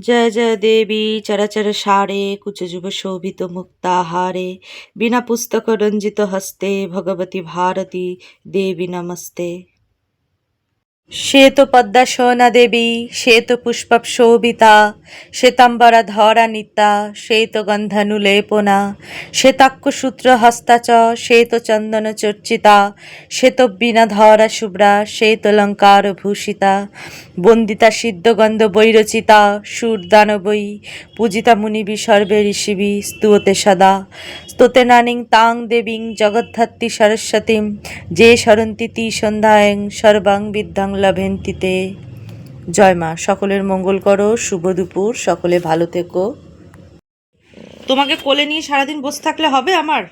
জয় জয় দেবী চরাচর সারে কুচযুব শোভিত মুক্তাহারে বিনা পুস্তক রঞ্জিত হস্তে, ভগবতী ভারতী, দেবী নমস্তে। শ্বেত পদ্মাসনা দেবী শ্বেত পুষ্পপ শোভিতা শ্বেতাম্বরা ধরা নিতা শ্বেত গন্ধানুলেপনা শ্বেতাক্ষসূত্র হস্তা চ শ্বেত চন্দন চর্চিতা শ্বেত বীণা ধরা শুভ্রা শ্বেত লঙ্কার ভূষিতা, বন্দিতা সিদ্ধগন্ধ বৈরচিতা, সুরদানবৈ, পূজিতা মুনিবি সর্বে ঋষিবি, স্তুয়তে সদা। স্তোতে নানিং তাং দেবীং জগদ্ধাত্রী সরস্বতীম যে সরন্তি তি সন্ধ্যায়ং সর্বাং বিদ্যাং লভেন্তিতে জয় মা, সকলের মঙ্গল করো, শুভ দুপুর, সকলে ভালো থেকো। তোমাকে কোলে নিয়ে সারাদিন বসে থাকলে হবে আমার?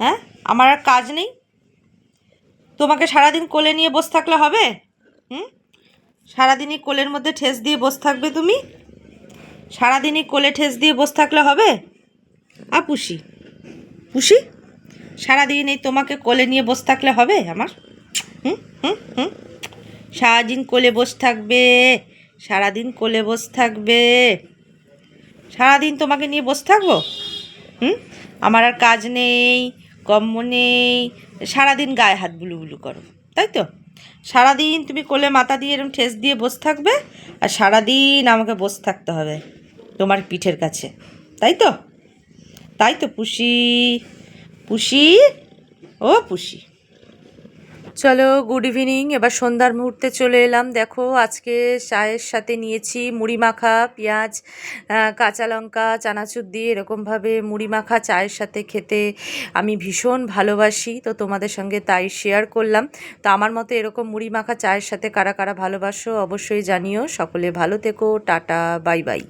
হ্যাঁ? আমার আর কাজ নেই? তোমাকে সারাদিন কোলে নিয়ে বসে থাকলে হবে? হুম? সারাদিনই কোলের মধ্যে ঠেস দিয়ে বসে থাকবে তুমি? সারাদিনই কোলে ঠেস দিয়ে বসে থাকলে হবে? আ পুষি সারাদিন এই তোমাকে কোলে নিয়ে বসে থাকলে হবে আমার? হুম হুম হুম। সারাদিন কোলে বসে থাকবে, সারাদিন কোলে বসে থাকবে। সারাদিন তোমাকে নিয়ে বসে থাকব? হুম? আমার আর কাজ নেই কম্ম নেই। সারাদিন গায়ে হাত বুলু বুলু করো, তাই তো? সারাদিন তুমি কোলে মাথা দিয়ে এরকম ঠেস দিয়ে বসে থাকবে, আর সারাদিন আমাকে বসে থাকতে হবে তোমার পিঠের কাছে, তাই তো? তাই তো পুষি পুষি, ও পুষি। চলো গুড ইভিনিং এবার সন্ধ্যার মুহূর্তে চলে এলাম। দেখো, আজকে চায়ের সাথে নিয়েছি মুড়ি মাখা, পেঁয়াজ কাঁচা লঙ্কা, চানাচুর দিয়ে এরকমভাবে মুড়ি মাখা চায়ের সাথে খেতে আমি ভীষণ ভালোবাসি। তো তোমাদের সঙ্গে তাই শেয়ার করলাম। তো আমার মতো এরকম মুড়ি মাখা চায়ের সাথে কারা কারা ভালোবাসো অবশ্যই জানিও। সকলে ভালো থেকো, টাটা বাই বাই